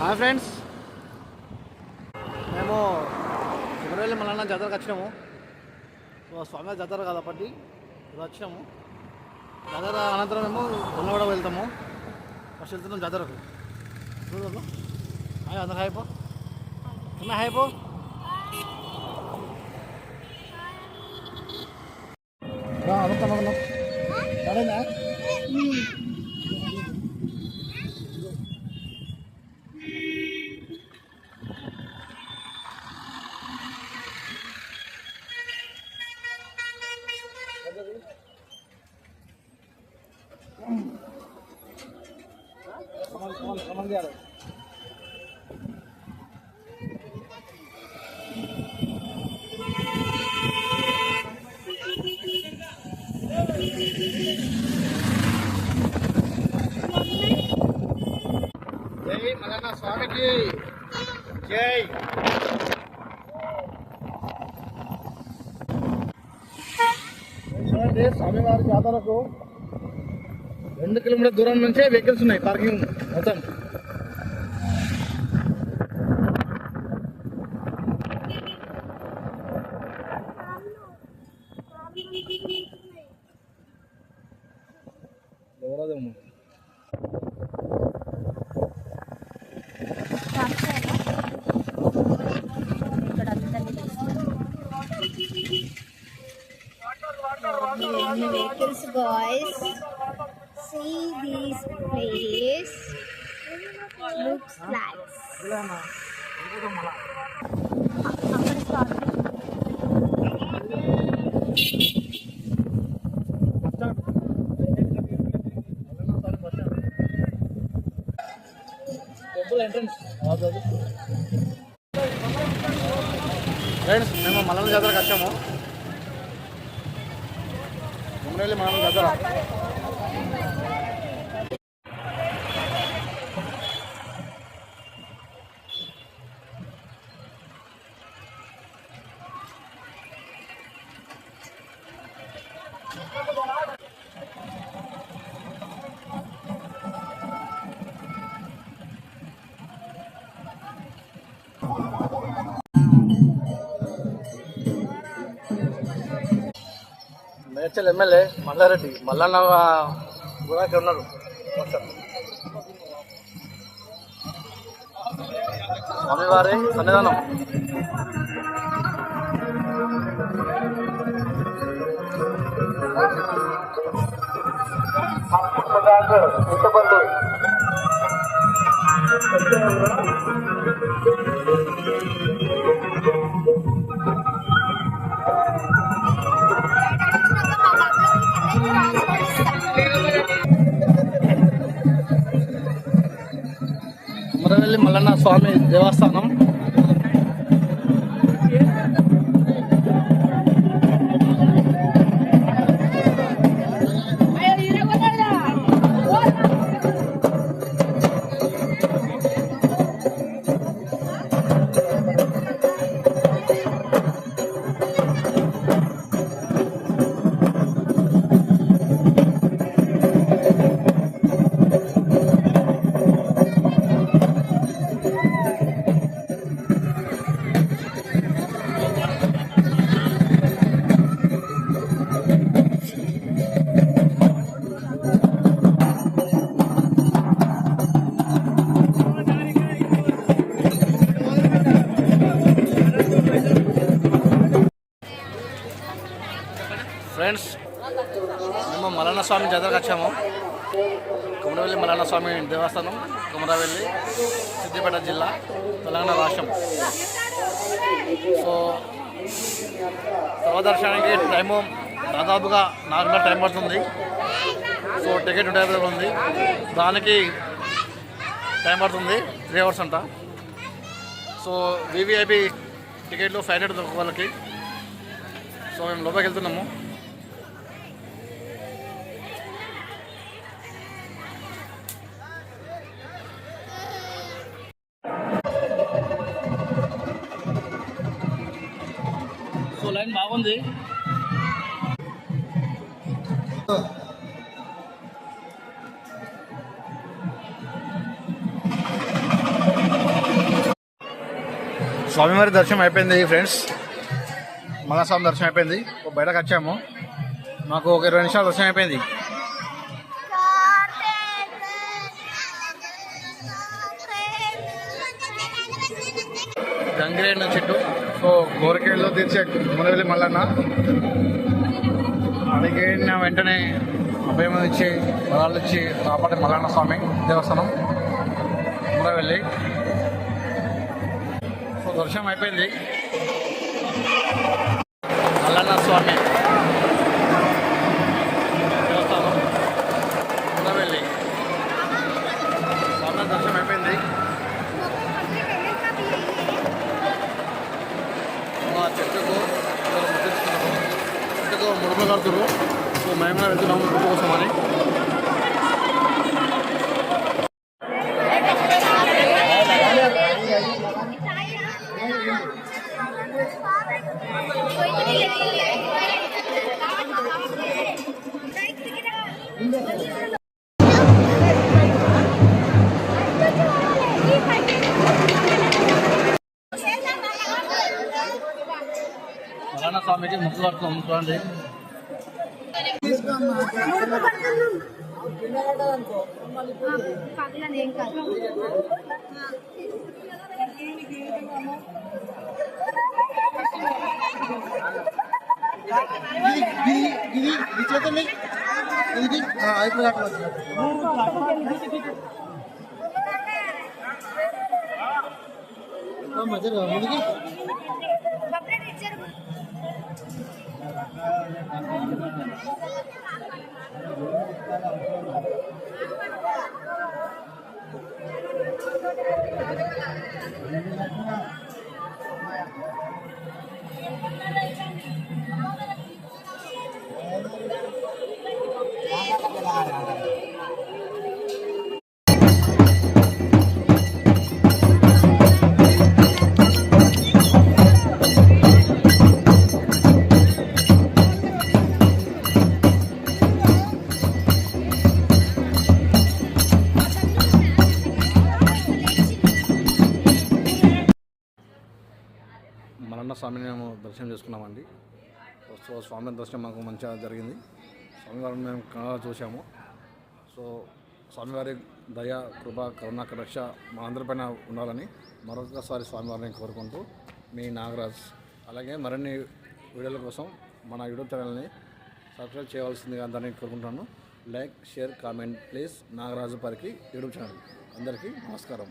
Hi friends. మేము చివరివెల్లి మల్లన్న జాతరకు వచ్చినాము. సో స్వామి జాతర కాబట్టి ఇప్పుడు వచ్చినాము. జాతర అనంతరం మేము దొన్నవాడ వెళ్తాము. ఫస్ట్ వెళ్తున్నాం జాతరకు. చూడదు హాయ్ అందరు హాయ్ పో. చిన్న హాయ్ పో. అనుకున్నాం జై మల్లన్న స్వామికి జై చూడండి స్వామివారి జాతరకు రెండు కిలోమీటర్ దూరం నుంచే వెహికల్స్ ఉన్నాయి పార్కింగ్ మొత్తం. Looks ఫ్రెండ్స్ మేము మల్లన్న జాతరకు వచ్చాము ముందు మల్లన్న జాతర మేడ్చల్ ఎమ్మెల్యే మల్లారెడ్డి మల్లన్న కూడా ఇక్కడ ఉన్నారు. స్వామివారి సన్నిధానం. కుమరవెల్లి మల్లన్న స్వామి దేవస్థానం. ఫ్రెండ్స్ మేము మలన్న స్వామి జాతరకు వచ్చాము. కుమరవెల్లి మలన్న స్వామి దేవస్థానం కుమరవెల్లి సిద్దిపేట జిల్లా తెలంగాణ రాష్ట్రం. సో సర్వదర్శనానికి టైము దాదాపుగా నాలుగు టైం పడుతుంది. సో టికెట్ నూట యాభై ఉంది. దానికి టైం పడుతుంది త్రీ అవర్స్ అంట. సో వివిఐపి టికెట్లు ఫైవ్ హండ్రెడ్ వాళ్ళకి. సో మేము లోపలికి వెళ్తున్నాము. బాగుంది స్వామివారి దర్శనం అయిపోయింది ఫ్రెండ్స్. మళ్ళా స్వామి దర్శనం అయిపోయింది. బయటకు వచ్చాము. మాకు ఒక ఇరవై నిమిషాలు దర్శనం అయిపోయింది. గంగిరేణ చెట్టు సో కోరికేళ్ళలో తీర్చే మునవెల్లి మల్లన్న. అడిగిన వెంటనే అభయం ఇచ్చి వరాలు ఇచ్చి కాపాడే మల్లన్న స్వామి దేవస్థానం మునవెల్లి సో దర్శనం అయిపోయింది. సో మేము కూడా వెళ్తున్నాము ముడుపు కోసం అని మల్లన్న స్వామికి ముక్కు కడుతున్నాము చూడండి ఏం కాదు Thank you. మల్లన్న స్వామిని మేము దర్శనం చేసుకున్నామండి. సో స్వామి దర్శనం మాకు మంచిగా జరిగింది. స్వామివారిని మేము కన్నడ చూసాము సో స్వామివారి దయ కృప కరుణ రక్ష మా అందరిపైన ఉండాలని మరొకసారి స్వామివారిని కోరుకుంటూ మీ నాగరాజ్. అలాగే మరిన్ని వీడియోల కోసం మన యూట్యూబ్ ఛానల్ని సబ్స్క్రైబ్ చేయవలసిందిగా అందరినీ కోరుకుంటున్నాను. Like share comment please Nagaraju Pariki YouTube channel అందరికీ నమస్కారం.